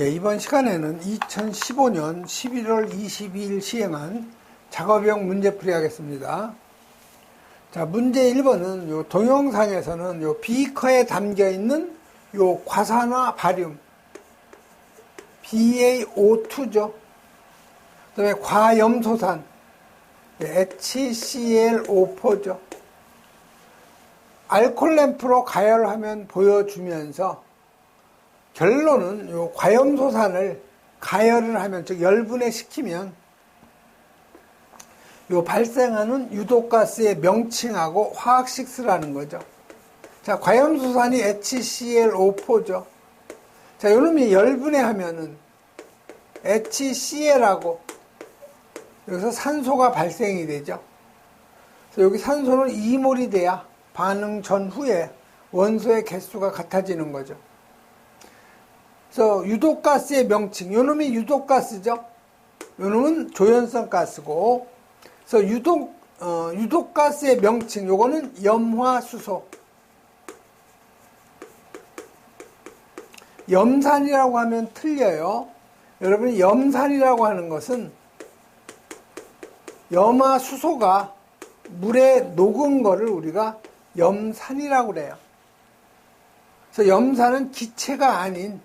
예, 이번 시간에는 2015년 11월 22일 시행한 작업용 문제풀이 하겠습니다. 자, 문제 1번은 요 동영상에서는 요 비커에 담겨 있는 요 과산화 바륨 BaO2죠. 그 다음에 과염소산 예, HClO4죠. 알콜 램프로 가열하면 보여주면서 결론은 요 과염소산을 가열을 하면 즉 열분해 시키면 요 발생하는 유독가스의 명칭하고 화학식 쓰라는 거죠. 자, 과염소산이 HClO4죠. 자, 요놈이 열분해 하면은 HCl하고 여기서 산소가 발생이 되죠. 여기 산소는 2몰이 돼야 반응 전후에 원소의 개수가 같아지는 거죠. 그래서 유독가스의 명칭, 요놈이 유독가스죠. 요놈은 조연성 가스고, 그래서 유독 어, 유독가스의 명칭, 요거는 염화수소. 염산이라고 하면 틀려요. 여러분 염산이라고 하는 것은 염화수소가 물에 녹은 거를 우리가 염산이라고 그래요. 그래서 염산은 기체가 아닌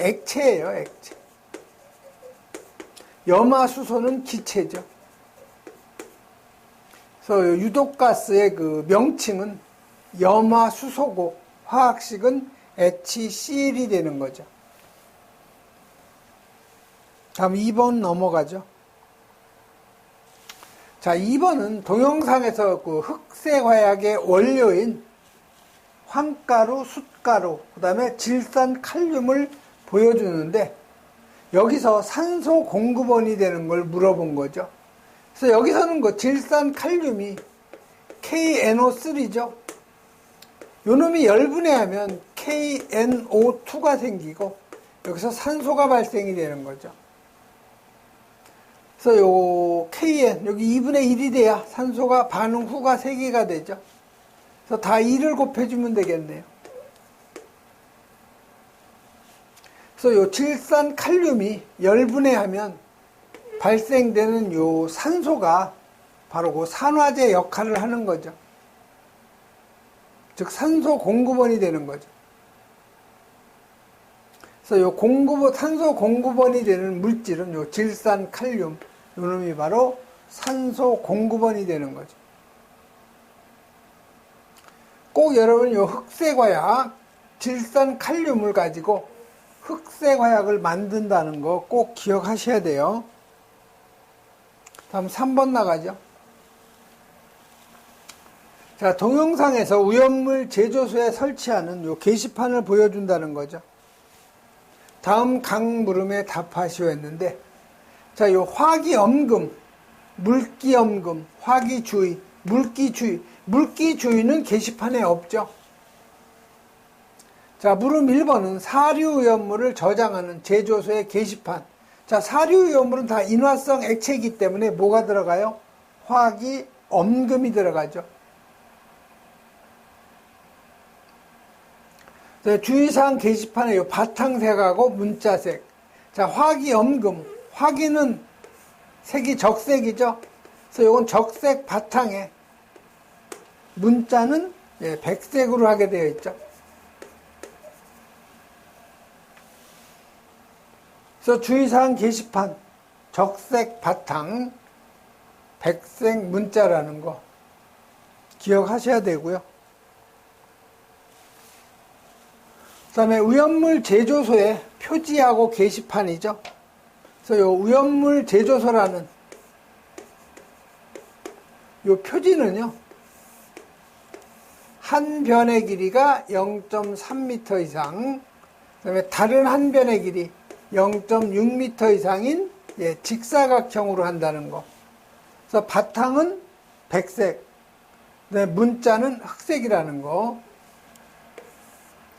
액체예요, 액체. 염화수소는 기체죠. 그래서 유독가스의 그 명칭은 염화수소고 화학식은 HCl이 되는 거죠. 다음 2번 넘어가죠. 자, 2번은 동영상에서 그 흑색화약의 원료인 황가루, 숫가루, 그 다음에 질산 칼륨을 보여주는데 여기서 산소 공급원이 되는 걸 물어본 거죠. 그래서 여기서는 그 질산 칼륨이 KNO3죠. 요 놈이 열분해하면 KNO2가 생기고 여기서 산소가 발생이 되는 거죠. 그래서 요 KN 여기 2분의 1이 돼야 산소가 반응 후가 3개가 되죠. 그래서 다 2를 곱해주면 되겠네요. 그래서 요 질산 칼륨이 열분해하면 발생되는 요 산소가 바로 그 산화제 역할을 하는 거죠. 즉 산소 공급원이 되는 거죠. 그래서 요 공급 산소 공급원이 되는 물질은 요 질산 칼륨 요놈이 바로 산소 공급원이 되는 거죠. 꼭 여러분 요 흑색화약 질산 칼륨을 가지고 흑색 화약을 만든다는 거 꼭 기억하셔야 돼요. 다음 3번 나가죠. 자, 동영상에서 우연물 제조소에 설치하는 요 게시판을 보여준다는 거죠. 다음 강 물음에 답하시오 했는데, 자, 요 화기엄금, 물기엄금, 화기주의, 물기주의, 물기주의는 게시판에 없죠. 자, 물음 1번은 사류오염물을 저장하는 제조소의 게시판. 자, 사류오염물은 다 인화성 액체이기 때문에 뭐가 들어가요? 화기 엄금이 들어가죠. 자, 주의사항 게시판에 요 바탕색하고 문자색. 자, 화기 엄금. 화기는 색이 적색이죠. 그래서 요건 적색 바탕에 문자는 예, 백색으로 하게 되어 있죠. 그래서 주의사항 게시판 적색 바탕 백색 문자라는 거 기억하셔야 되고요. 그 다음에 우연물 제조소의 표지하고 게시판이죠. 그래서 요 우연물 제조소라는 요 표지는요. 한 변의 길이가 0.3m 이상, 그 다음에 다른 한 변의 길이 0.6m 이상인 예, 직사각형으로 한다는 거. 그래서 바탕은 백색, 문자는 흑색이라는 거.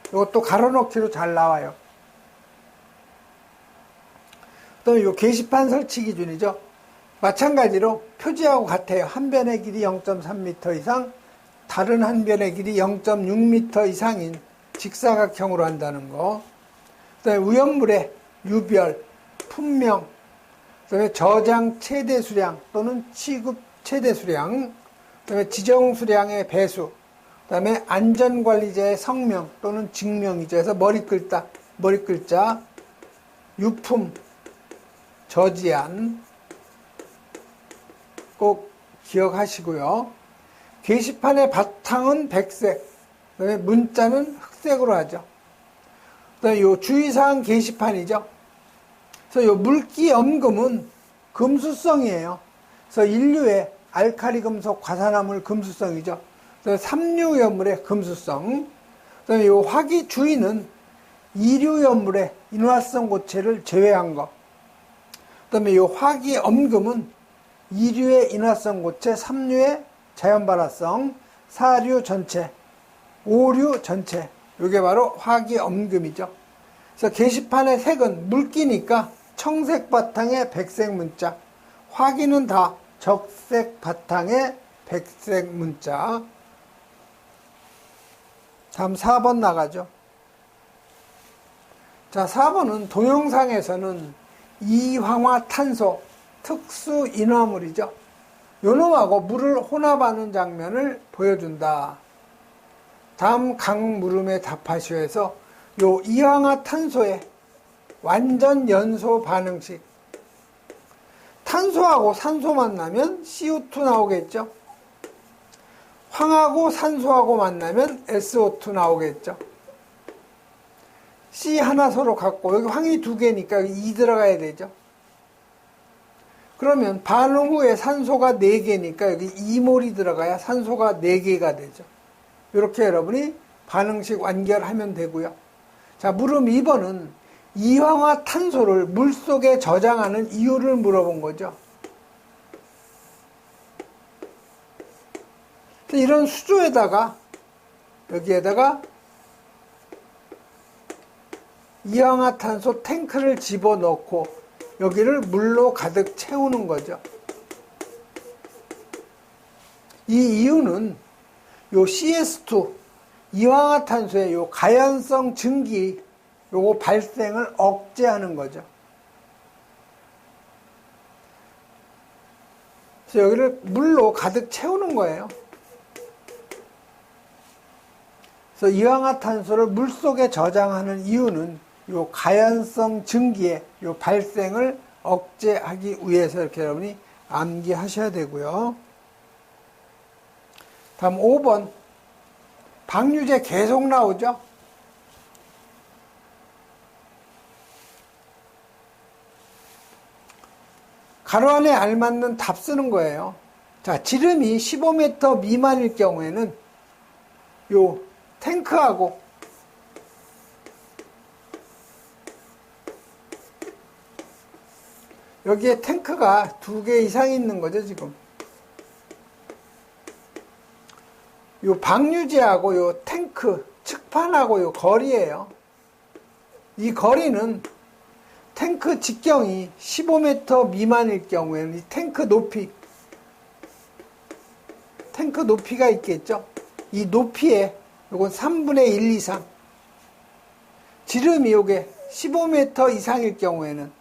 이것도 가로놓기로 잘 나와요. 또 이 게시판 설치 기준이죠. 마찬가지로 표지하고 같아요. 한 변의 길이 0.3m 이상, 다른 한 변의 길이 0.6m 이상인 직사각형으로 한다는 거. 그다음에 위험물의 유별, 품명, 그다음에 저장 최대 수량 또는 취급 최대 수량, 그다음에 지정 수량의 배수, 그다음에 안전관리자의 성명 또는 직명이죠. 그래서 머리 글자, 머리 글자, 유품, 저지안 꼭 기억하시고요. 게시판의 바탕은 백색, 그다음에 문자는 흑색으로 하죠. 그다음에 요 주의사항 게시판이죠. 그래서 요 물기 염금은 금수성이에요. 그래서 인류의 알카리 금속 과산화물 금수성이죠. 그래서 삼류염물의 금수성. 그다음에 요 화기 주의는 이류염물의 인화성 고체를 제외한 것. 그다음에 요 화기 엄금은 이류의 인화성 고체, 삼류의 자연 발화성, 사류 전체, 오류 전체. 이게 바로 화기 엄금이죠. 그래서 게시판의 색은 물기니까 청색 바탕에 백색 문자. 화기는 다 적색 바탕에 백색 문자. 다음 4번 나가죠. 자, 4번은 동영상에서는 이황화탄소 특수 인화물이죠. 요놈하고 물을 혼합하는 장면을 보여준다. 다음 강물음에 답하시오에서 요 이황화탄소의 완전 연소 반응식 탄소하고 산소 만나면 CO2 나오겠죠. 황하고 산소하고 만나면 SO2 나오겠죠. C 하나 서로 갖고 여기 황이 두 개니까 2 들어가야 되죠. 그러면 반응 후에 산소가 4개니까 여기 2몰이 들어가야 산소가 4개가 되죠. 이렇게 여러분이 반응식 완결하면 되고요. 자, 물음 2번은 이황화 탄소를 물속에 저장하는 이유를 물어본 거죠. 이런 수조에다가 여기에다가 이황화탄소 탱크를 집어넣고 여기를 물로 가득 채우는 거죠. 이 이유는 요 CS2 이황화탄소의 요 가연성 증기 요거 발생을 억제하는 거죠. 그래서 여기를 물로 가득 채우는 거예요. 그래서 이황화탄소를 물 속에 저장하는 이유는 요 가연성 증기의 요 발생을 억제하기 위해서 이렇게 여러분이 암기하셔야 되고요. 다음 5번 방류제 계속 나오죠. 가로 안에 알맞는 답 쓰는 거예요. 자, 지름이 15m 미만일 경우에는 요 탱크하고 여기에 탱크가 두 개 이상 있는 거죠, 지금. 요 방류제하고 요 탱크, 측판하고 요 거리예요. 이 거리는 탱크 직경이 15m 미만일 경우에는 이 탱크 높이 탱크 높이가 있겠죠. 이 높이에 요건 3분의 1 이상 지름이 요게 15m 이상일 경우에는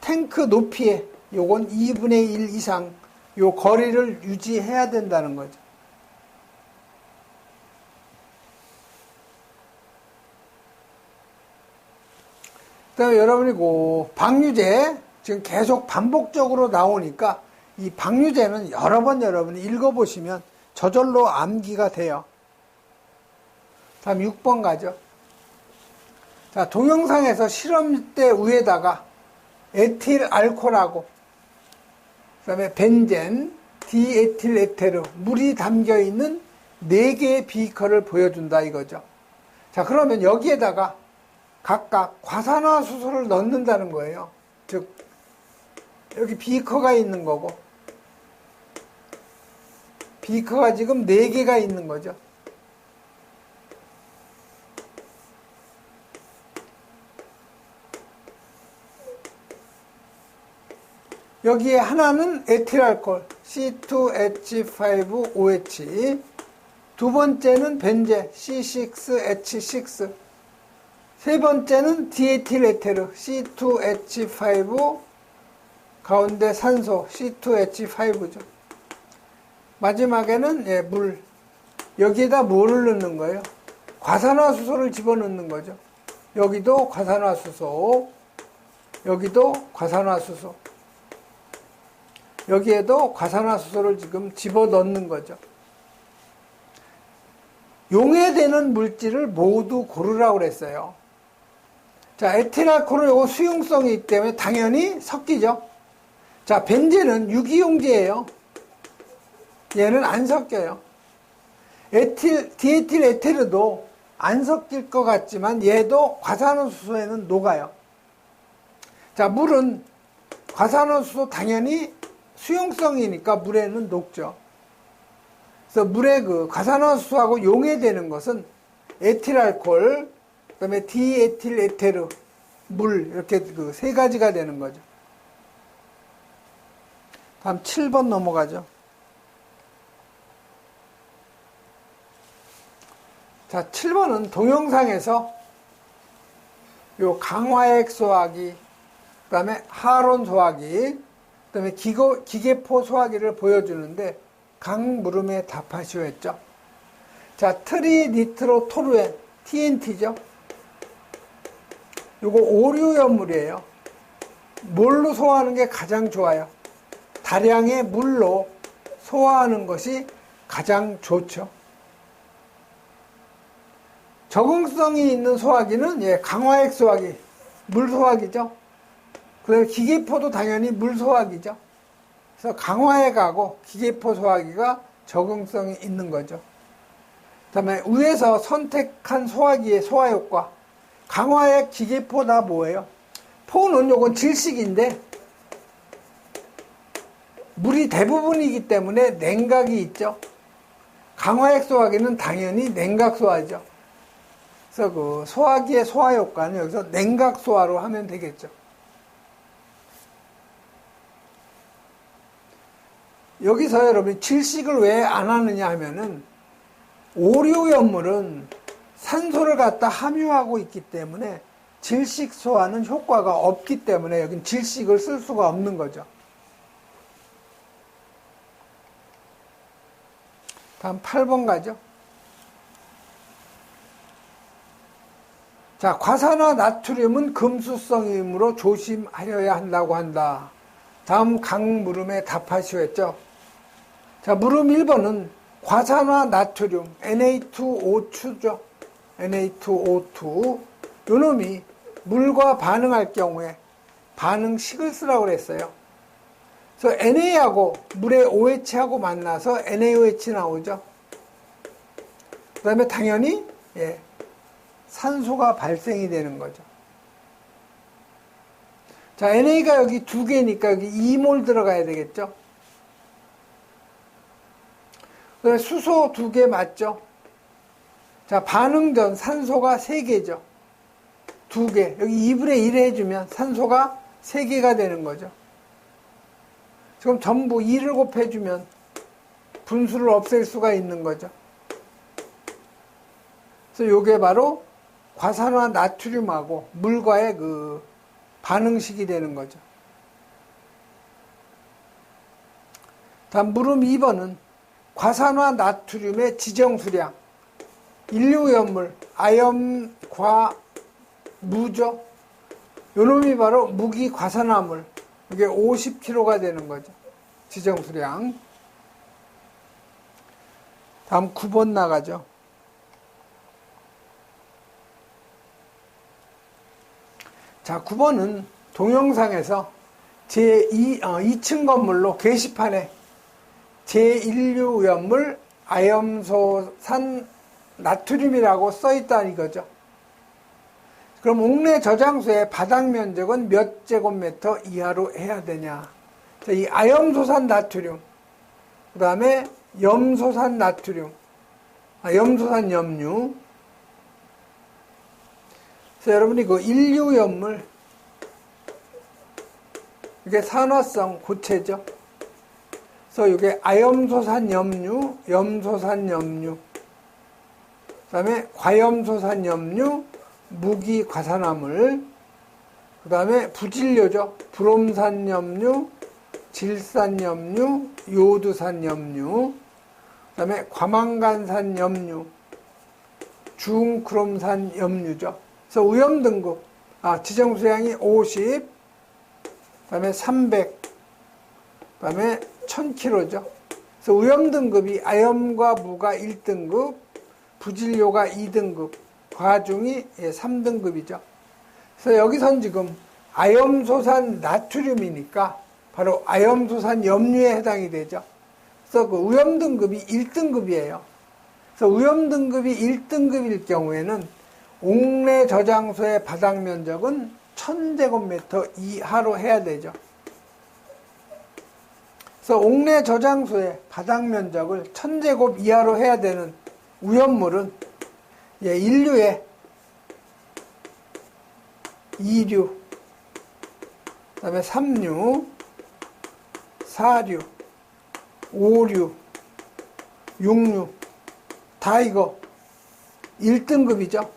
탱크 높이에 요건 2분의 1 이상 요 거리를 유지해야 된다는 거죠. 그다음에 여러분이 그 방류제 지금 계속 반복적으로 나오니까 이 방류제는 여러 번 여러분이 읽어보시면 저절로 암기가 돼요. 다음 6번 가죠. 자, 동영상에서 실험대 위에다가 에틸 알코올하고 그다음에 벤젠, 디에틸 에테르 물이 담겨 있는 4개의 비커를 보여준다 이거죠. 자, 그러면 여기에다가 각각 과산화 수소를 넣는다는 거예요. 즉 여기 비커가 있는 거고 비커가 지금 4개가 있는 거죠. 여기에 하나는 에틸알콜 C2H5OH 두 번째는 벤제 C6H6 세 번째는 디에틸 에테르 C2H5 가운데 산소 C2H5죠. 마지막에는 예, 물. 여기에다 뭐를 넣는 거예요? 과산화수소를 집어넣는 거죠. 여기도 과산화수소, 여기도 과산화수소. 여기에도 과산화수소를 지금 집어넣는 거죠. 용해되는 물질을 모두 고르라고 그랬어요. 자, 에틸알코올은 요거 수용성이 있기 때문에 당연히 섞이죠. 자, 벤젠은 유기용제예요. 얘는 안 섞여요. 에틸, 디에틸 에테르도 안 섞일 것 같지만 얘도 과산화수소에는 녹아요. 자, 물은 과산화수소 당연히 수용성이니까 물에는 녹죠. 그래서 물의 그 과산화수소하고 용해되는 것은 에틸알코올, 그다음에 디에틸 에테르, 물 이렇게 그 세 가지가 되는 거죠. 다음 7번 넘어가죠. 자, 7번은 동영상에서 요 강화액 소화기, 그 다음에 하론 소화기, 그 다음에 기고, 기계포 소화기를 보여주는데 강 물음에 답하시오 했죠. 자, 트리니트로 토루엔, TNT죠. 요거 오류연물이에요. 뭘로 소화하는 게 가장 좋아요? 다량의 물로 소화하는 것이 가장 좋죠. 적응성이 있는 소화기는 예, 강화액 소화기, 물 소화기죠. 그다음에 기계포도 당연히 물 소화기죠. 그래서 강화액하고 기계포 소화기가 적응성이 있는 거죠. 그다음에 위에서 선택한 소화기의 소화 효과, 강화액, 기계포 다 뭐예요? 포는 요건 질식인데 물이 대부분이기 때문에 냉각이 있죠. 강화액 소화기는 당연히 냉각 소화죠. 그래서 그 소화기의 소화 효과는 여기서 냉각 소화로 하면 되겠죠. 여기서 여러분이 질식을 왜 안 하느냐 하면은 오류 연물은 산소를 갖다 함유하고 있기 때문에 질식 소화는 효과가 없기 때문에 여긴 질식을 쓸 수가 없는 거죠. 다음 8번 가죠. 자, 과산화 나트륨은 금수성이므로 조심하여야 한다고 한다. 다음 강 물음에 답하시오 했죠. 자, 물음 1번은 과산화 나트륨 Na2O2죠. Na2O2. 요 놈이 물과 반응할 경우에 반응식을 쓰라고 그랬어요. 그래서 NA하고 물의 OH하고 만나서 NaOH 나오죠. 그 다음에 당연히 예, 산소가 발생이 되는 거죠. 자, NA가 여기 두 개니까 여기 2몰 들어가야 되겠죠. 수소 두 개 맞죠? 자, 반응 전 산소가 세 개죠. 두 개. 여기 2분의 1 해주면 산소가 세 개가 되는 거죠. 지금 전부 2를 곱해주면 분수를 없앨 수가 있는 거죠. 그래서 이게 바로 과산화 나트륨하고 물과의 그 반응식이 되는 거죠. 다음 물음 2번은 과산화 나트륨의 지정수량 인류연물 아염과 무죠. 요놈이 바로 무기 과산화물 이게 50kg가 되는 거죠. 지정 수량. 다음 9번 나가죠. 자, 9번은 동영상에서 제2, 어, 2층 건물로 게시판에 제1류연물 아염소산 나트륨이라고 써 있다는 거죠. 그럼 옥내 저장소의 바닥 면적은 몇 제곱미터 이하로 해야 되냐? 자, 이 아염소산 나트륨, 그 다음에 염소산 나트륨, 아, 염소산 염류. 그래서 여러분이 그 인류염물, 이게 산화성 고체죠. 그래서 이게 아염소산 염류, 염소산 염류, 그 다음에 과염소산 염류, 무기 과산화물, 그 다음에 부질료죠. 브롬산염류, 질산염류, 요두산염류, 그 다음에 과망간산염류, 중크롬산염류죠. 그래서 오염 등급, 아, 지정 수량이 50, 그 다음에 300, 그 다음에 1000kg죠. 그래서 오염 등급이 아염과 무가 1등급, 부질료가 2등급, 과중이 3등급이죠. 그래서 여기선 지금 아염소산 나트륨이니까 바로 아염소산 염류에 해당이 되죠. 그래서 그 오염 등급이 1등급이에요. 그래서 오염 등급이 1등급일 경우에는 옥내 저장소의 바닥 면적은 1000제곱미터 이하로 해야 되죠. 그래서 옥내 저장소의 바닥 면적을 1000제곱 이하로 해야 되는 오염물은 예, 인류의 이류, 그 다음에 삼류, 사류, 오류, 육류, 다 이거 1등급이죠.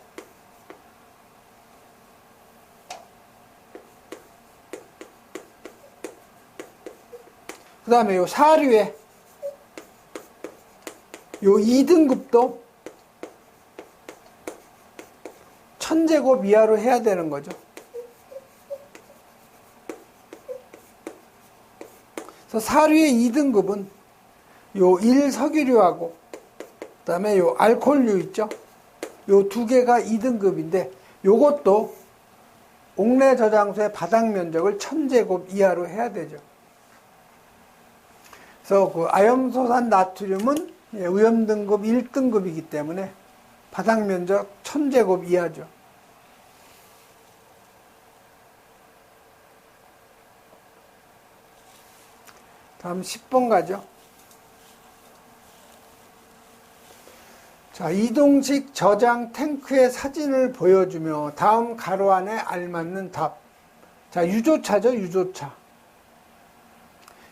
그 다음에 요 사류에 요 2등급도 천제곱 이하로 해야 되는 거죠. 그래서 사류의 2등급은 요 1석유류하고 그 다음에 요 알코올류 있죠. 요 두 개가 2등급인데 요것도 옥내 저장소의 바닥 면적을 1000제곱 이하로 해야 되죠. 그래서 그 아염소산 나트륨은 예, 등급 1등급이기 때문에 바닥 면적 1000제곱 이하죠. 다음 10번 가죠. 자, 이동식 저장 탱크의 사진을 보여주며 다음 가로 안에 알맞는 답. 자, 유조차죠, 유조차.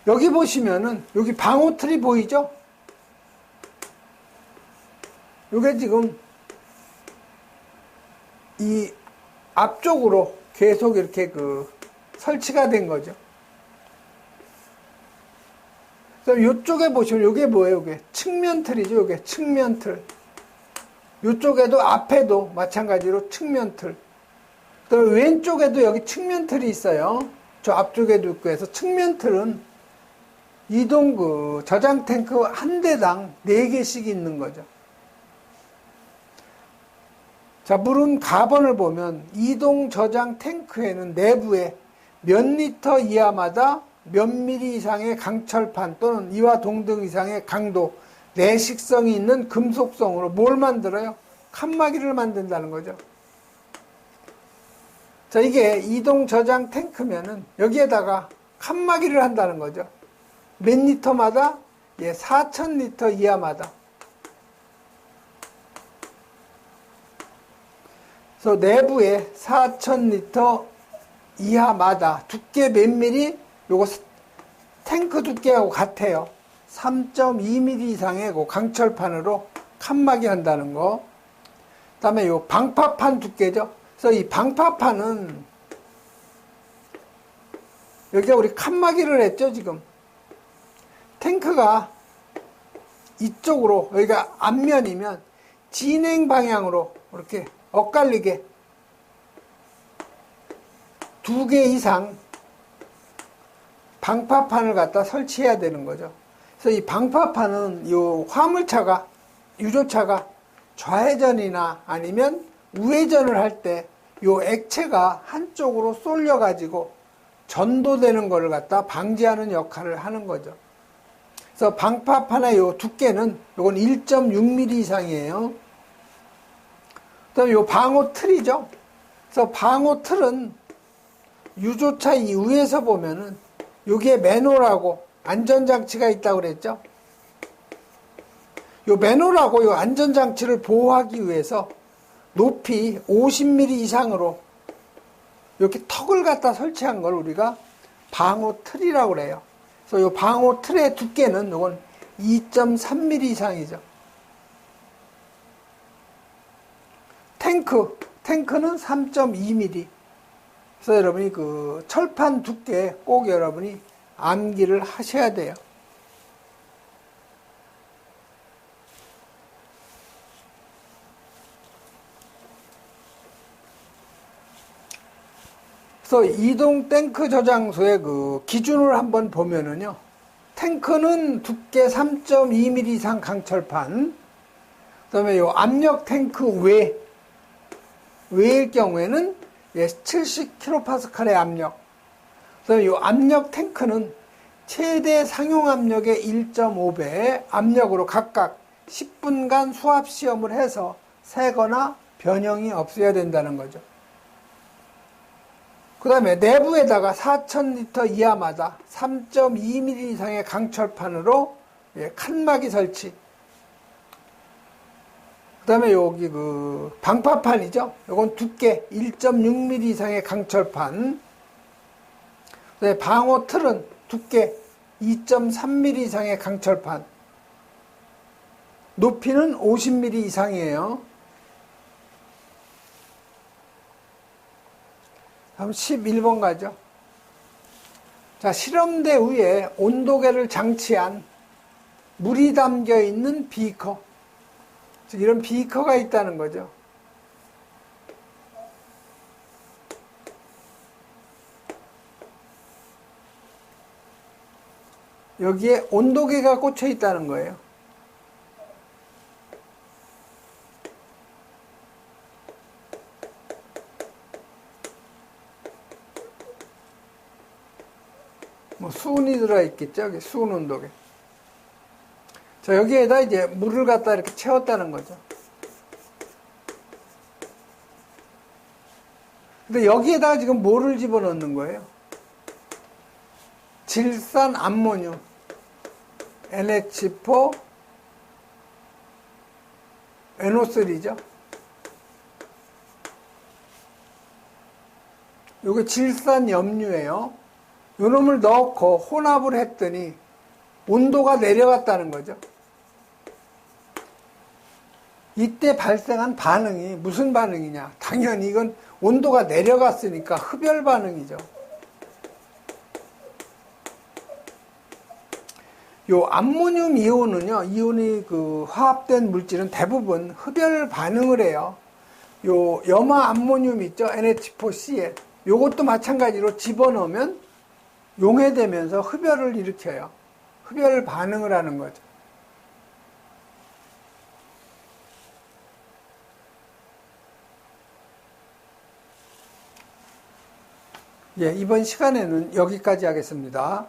여기 보시면은 여기 방호틀이 보이죠? 이게 지금 이 앞쪽으로 계속 이렇게 그 설치가 된 거죠. 그럼 이쪽에 보시면 이게 뭐예요? 이게 측면 틀이죠. 이게 측면 틀. 이쪽에도 앞에도 마찬가지로 측면틀. 또 왼쪽에도 여기 측면 틀이 있어요. 저 앞쪽에도 있고 해서 측면 틀은 이동 그 저장 탱크 한 대당 4개씩 있는 거죠. 자, 물은 가번을 보면 이동 저장 탱크에는 내부에 몇 리터 이하마다 몇 미리 이상의 강철판 또는 이와 동등 이상의 강도, 내식성이 있는 금속성으로 뭘 만들어요? 칸막이를 만든다는 거죠. 자, 이게 이동 저장 탱크면은 여기에다가 칸막이를 한다는 거죠. 몇 리터마다? 예, 4,000리터 이하마다. 그래서 내부에 4,000리터 이하마다 두께 몇 미리? 요거 탱크 두께하고 같아요. 3.2mm 이상의 그 강철판으로 칸막이 한다는 거. 그 다음에 요 방파판 두께죠. 그래서 이 방파판은 여기가 우리 칸막이를 했죠, 지금. 탱크가 이쪽으로, 여기가 앞면이면 진행 방향으로 이렇게 엇갈리게 두 개 이상 방파판을 갖다 설치해야 되는 거죠. 그래서 이 방파판은 이 화물차가 유조차가 좌회전이나 아니면 우회전을 할 때 이 액체가 한쪽으로 쏠려 가지고 전도되는 것을 갖다 방지하는 역할을 하는 거죠. 그래서 방파판의 이 두께는 이건 1.6mm 이상이에요. 그다음 이 방호 틀이죠. 그래서 방호 틀은 유조차 이 위에서 보면은 여기에 매노라고 안전장치가 있다고 그랬죠. 요 매노라고 요 안전장치를 보호하기 위해서 높이 50mm 이상으로 이렇게 턱을 갖다 설치한 걸 우리가 방호 틀이라고 그래요. 그래서 요 방호 틀의 두께는 이건 2.3mm 이상이죠. 탱크 탱크는 3.2mm. 그래서 여러분이 그 철판 두께 꼭 여러분이 암기를 하셔야 돼요. 그래서 이동 탱크 저장소의 그 기준을 한번 보면은요. 탱크는 두께 3.2mm 이상 강철판, 그 다음에 요 압력 탱크 외, 외일 경우에는 70kPa의 압력, 그 다음에 요 압력 탱크는 최대 상용 압력의 1.5배 압력으로 각각 10분간 수압 시험을 해서 새거나 변형이 없어야 된다는 거죠. 그 다음에 내부에다가 4,000리터 이하마다 3.2mm 이상의 강철판으로 예, 칸막이 설치. 그 다음에 여기 그 방파판이죠. 이건 두께 1.6mm 이상의 강철판. 방호 틀은 두께 2.3mm 이상의 강철판. 높이는 50mm 이상이에요. 다음 11번 가죠. 자, 실험대 위에 온도계를 장치한 물이 담겨 있는 비커. 즉, 이런 비커가 있다는 거죠. 여기에 온도계가 꽂혀 있다는 거예요. 뭐 수은이 들어있겠죠. 수은 온도계. 자, 여기에다 이제 물을 갖다 이렇게 채웠다는 거죠. 근데 여기에다가 지금 뭐를 집어넣는 거예요? 질산 암모늄, NH4, NO3죠. 요게 질산 염류예요. 요 놈을 넣고 혼합을 했더니 온도가 내려갔다는 거죠. 이때 발생한 반응이 무슨 반응이냐? 당연히 이건 온도가 내려갔으니까 흡열 반응이죠. 요 암모늄 이온은요, 이온이 그 화합된 물질은 대부분 흡열 반응을 해요. 요 염화 암모늄 있죠? NH4Cl. 요것도 마찬가지로 집어넣으면 용해되면서 흡열을 일으켜요. 흡열 반응을 하는 거죠. 예, 이번 시간에는 여기까지 하겠습니다.